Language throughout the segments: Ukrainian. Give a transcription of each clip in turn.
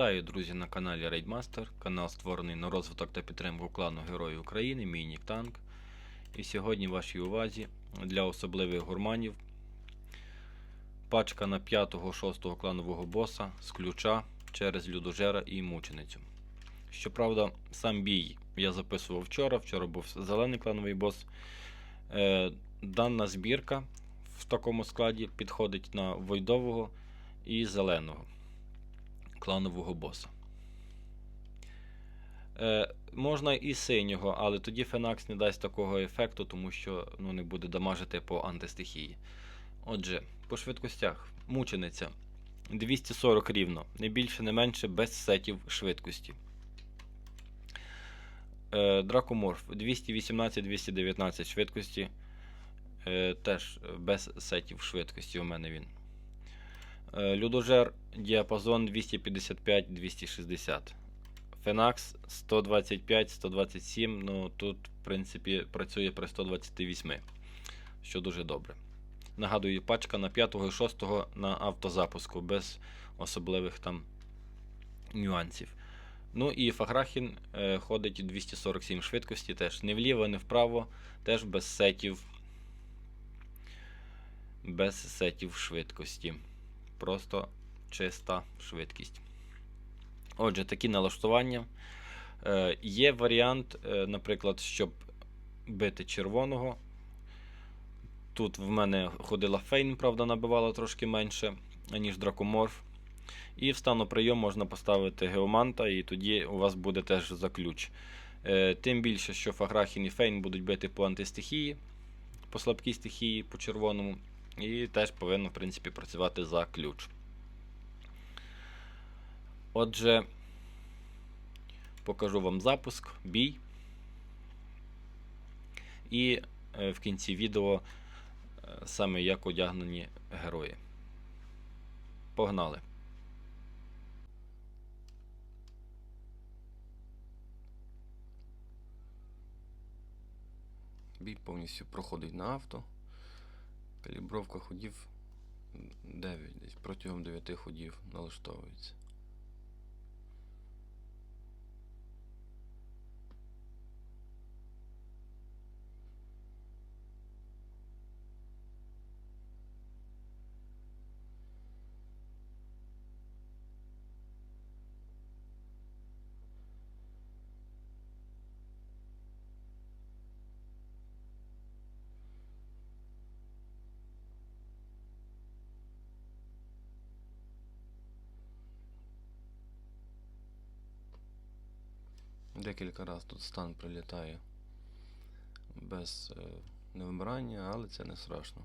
Вітаю, друзі, на каналі Raidmaster. Канал створений на розвиток та підтримку клану Герої України, мій танк. І сьогодні в вашій увазі для особливих гурманів пачка на 5-6 кланового боса з ключа через людожера і мученицю. Щоправда, сам бій я записував вчора. Вчора був зелений клановий бос. Е, дана збірка в такому складі підходить на войдового і зеленого кланового боса. Е, можна і синього, але тоді Фенакс не дасть такого ефекту, тому що ну, не буде дамажити по антистихії. Отже, по швидкостях. Мучениця 240 рівно, не більше, не менше, без сетів швидкості. Е, Дракоморф 218-219 швидкості. Е, теж без сетів швидкості у мене він. Е, Людожер діапазон 255-260. Фенакс 125-127. Ну тут, в принципі, працює при 128, що дуже добре. Нагадую, пачка на 5 і 6 на автозапуску, без особливих там нюансів. Ну і Фаграхін е, ходить 247 швидкості, теж не вліво, не вправо, теж без сетів. Без сетів швидкості. Просто чиста швидкість. Отже, такі налаштування. Е, Є варіант, е, наприклад, щоб бити червоного. Тут в мене ходила фейн, правда, набивала трошки менше, ніж дракоморф. І в стану прийом можна поставити геоманта, і тоді у вас буде теж за ключ. Е, Тим більше, що Фаграхін і Фейн будуть бити по антистихії, по слабкій стихії, по червоному. І теж повинно, в принципі, працювати за ключ. Отже, покажу вам запуск, бій. І е, в кінці відео е, саме як одягнені герої. Погнали! Бій повністю проходить на авто. Калібровка ходів 9, десь протягом 9 ходів налаштовується. Декілька разів тут стан прилітає без е, невибирання, але це не страшно.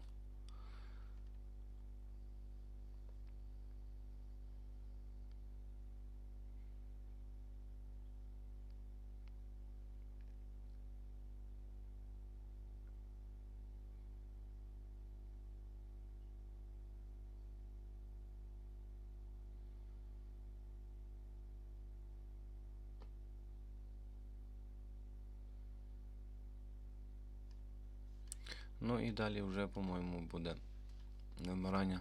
Ну і далі вже, по-моєму, буде невмирання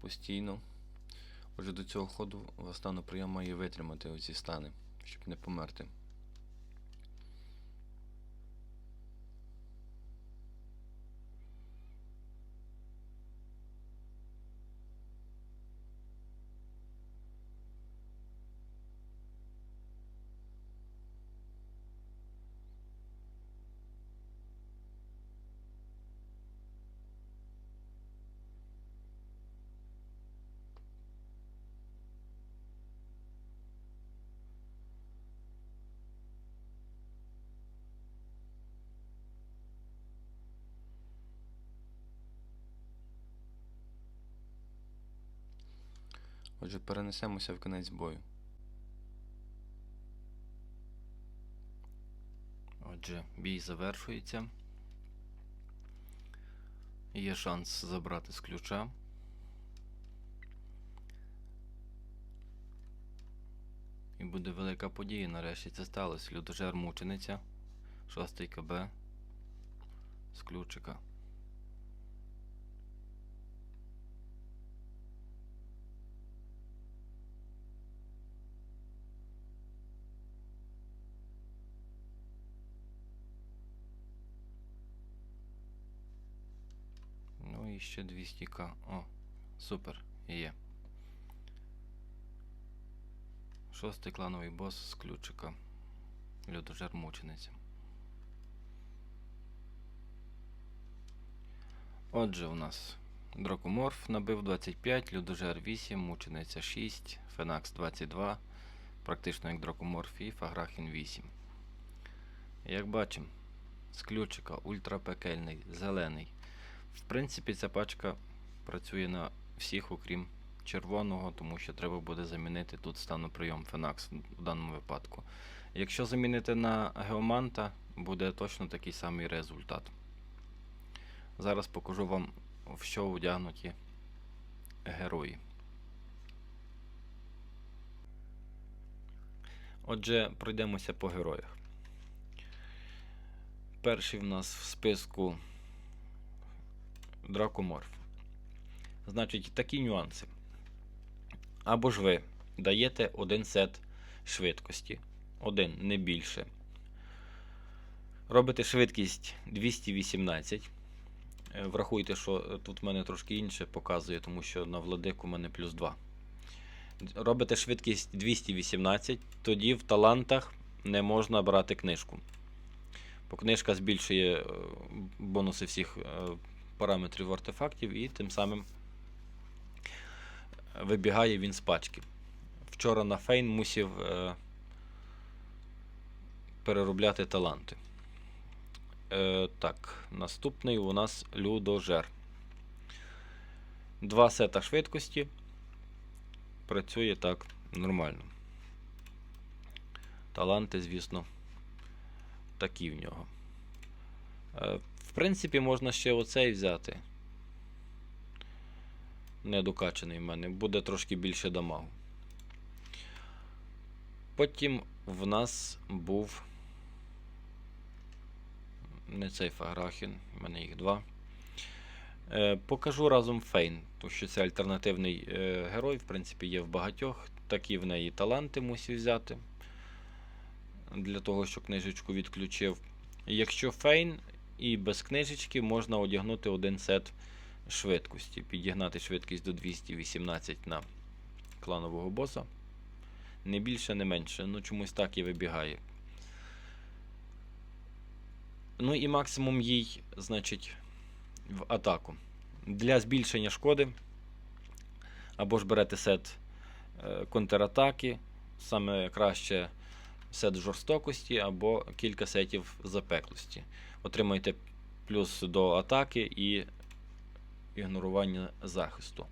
постійно. Отже, до цього ходу стану прийом має витримати оці стани, щоб не померти. Отже, перенесемося в кінець бою. Отже, бій завершується. Є шанс забрати з ключа. І буде велика подія. Нарешті це сталося. Людожер мучениця. Шостий КБ з ключика. Ну і ще 200к. О, супер, є. Шостий клановий бос з ключика. Людожер мучениця. Отже, у нас Дракоморф набив 25, Людожер 8, Мучениця 6, Фенакс 22, практично як Дракоморф і Фаграхін 8. Як бачимо, з ключика ультрапекельний, зелений. В принципі, ця пачка працює на всіх, окрім червоного, тому що треба буде замінити тут станоприйом Фенакс в даному випадку. Якщо замінити на Геоманта, буде точно такий самий результат. Зараз покажу вам, в що одягнуті герої. Отже, пройдемося по героях. Перший в нас в списку Дракоморф. Значить, такі нюанси. Або ж ви даєте один сет швидкості. Один, не більше. Робите швидкість 218. Е, Врахуйте, що е, тут в мене трошки інше показує, тому що на владику в мене плюс 2. Робите швидкість 218, тоді в талантах не можна брати книжку. Бо книжка збільшує е, бонуси всіх параметрів артефактів і тим самим вибігає він з пачки. Вчора на Фейн мусив е, переробляти таланти. Е, так, наступний у нас Людожер. Два сета швидкості. Працює так нормально. Таланти, звісно, такі в нього. Принципі, можна ще оцей взяти. Недокачаний в мене. Буде трошки більше дамагу. Потім в нас був не цей Фаграхін, в мене їх два. Е, покажу разом Фейн, тому що це альтернативний е, герой, в принципі, є в багатьох. Такі в неї таланти мусив взяти. Для того, щоб книжечку відключив. Якщо Фейн і без книжечки можна одягнути один сет швидкості. Підігнати швидкість до 218 на кланового боса. Не більше, не менше. Ну, чомусь так і вибігає. Ну і максимум їй, значить, в атаку. Для збільшення шкоди. Або ж берете сет е, контратаки, саме краще сет жорстокості, або кілька сетів запеклості. Отримаєте плюс до атаки і ігнорування захисту.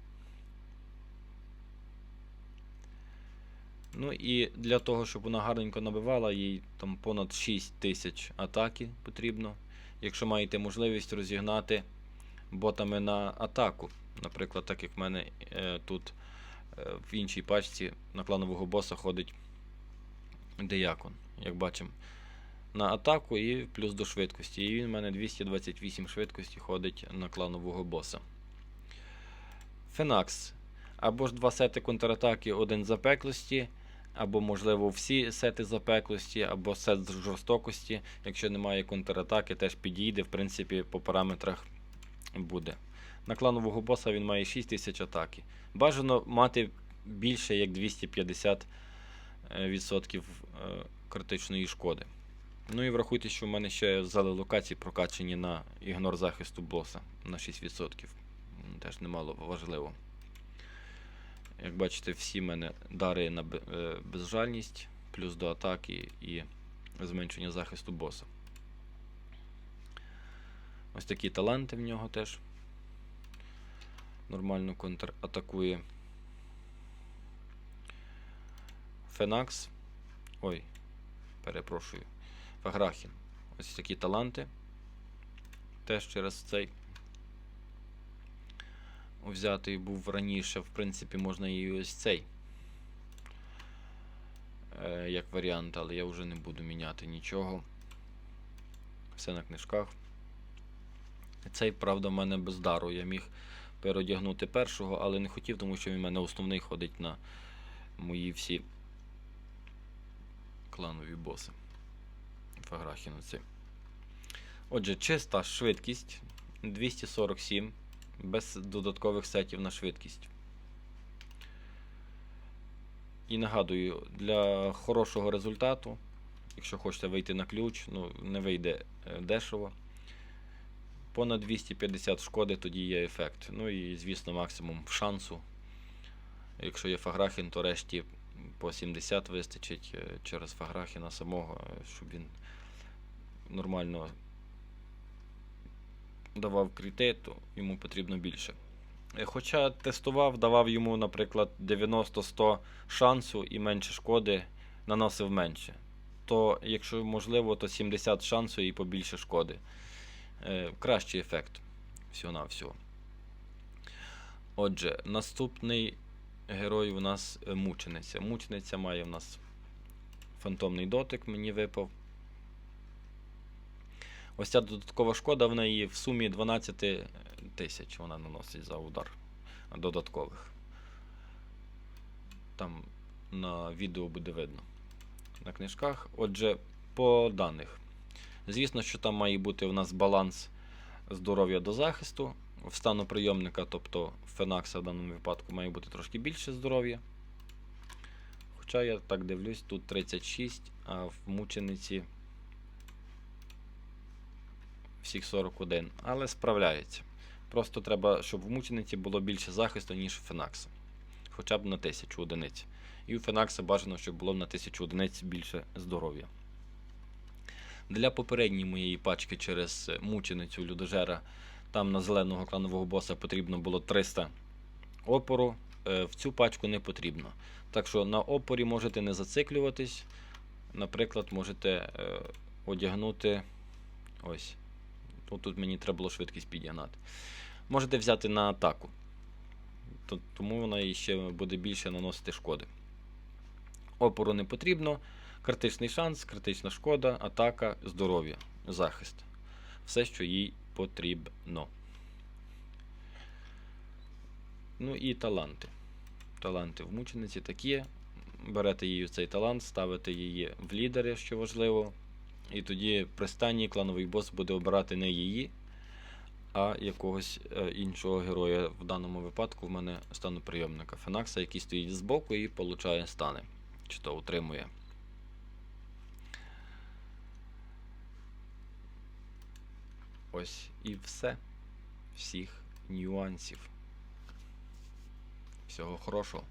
Ну і для того, щоб вона гарненько набивала, їй там понад 6 тисяч атаки потрібно. Якщо маєте можливість розігнати ботами на атаку. Наприклад, так як в мене е, тут е, в іншій пачці на кланового боса ходить Деякон, як бачимо, на атаку і плюс до швидкості. І він в мене 228 швидкості ходить на кланового боса. Фенакс. Або ж два сети контратаки, один запеклості, або, можливо, всі сети запеклості, або сет з жорстокості. Якщо немає контратаки, теж підійде, в принципі, по параметрах буде. На кланового боса він має 6000 атаки. Бажано мати більше як 250 атаки. Е, 10% е, критичної шкоди. Ну і врахуйте, що в мене ще зали локації прокачені на ігнор захисту боса на 6%. Теж немало важливо. Як бачите, всі в мене дари на е, безжальність, плюс до атаки і зменшення захисту боса. Ось такі таланти в нього теж. Нормально контратакує. Фенакс. Ой, перепрошую. Фаграхін. Ось такі таланти. Теж через цей взятий був раніше, в принципі, можна і ось цей. Е, як варіант, але я вже не буду міняти нічого. Все на книжках. Цей, правда, в мене без дару. Я міг переодягнути першого, але не хотів, тому що він в мене основний ходить на мої всі кланові боси. Фаграхін оці. Отже, чиста швидкість 247 без додаткових сетів на швидкість. І нагадую, для хорошого результату, якщо хочете вийти на ключ, ну не вийде е, дешево. Понад 250 шкоди тоді є ефект. Ну і, звісно, максимум шансу. Якщо є Фаграхін, то решті по 70 вистачить е, через Фаграхіна самого, е, щоб він нормально давав кріти, то йому потрібно більше. Е, Хоча тестував, давав йому, наприклад, 90-100 шансу і менше шкоди наносив менше. То, якщо можливо, то 70 шансу і побільше шкоди. Кращий ефект всього-навсього. Отже, наступний герой у нас е, мучениця. Мучениця має у нас фантомний дотик, мені випав. Ось ця додаткова шкода в неї в сумі 12 тисяч вона наносить за удар додаткових. Там на відео буде видно. На книжках. Отже, по даних. Звісно, що там має бути у нас баланс здоров'я до захисту. В стану прийомника, тобто Фенакса в даному випадку, має бути трошки більше здоров'я. Хоча я так дивлюсь, тут 36, а в мучениці всіх 41. Але справляється. Просто треба, щоб в мучениці було більше захисту, ніж у Фенакса. Хоча б на 1000 одиниць. І у Фенакса бажано, щоб було на 1000 одиниць більше здоров'я. Для попередньої моєї пачки через мученицю людожера, там на зеленого кланового боса потрібно було 300 опору. е, В цю пачку не потрібно. Так що на опорі можете не зациклюватись. Наприклад, можете е, одягнути. Ось. Тут мені треба було швидкість підігнати. Можете взяти на атаку. Тому вона ще буде більше наносити шкоди. Опору не потрібно. Критичний шанс, критична шкода, атака, здоров'я, захист. Все, що їй потрібно. Ну і таланти. Таланти в мучениці такі. Берете її цей талант, ставите її в лідери, що важливо. І тоді при стані клановий бос буде обирати не її, а якогось е, іншого героя. В даному випадку в мене стану прийомника Фенакса, який стоїть збоку і получає стани. Чи то утримує. Ось і все. Всіх нюансів. Всього хорошого.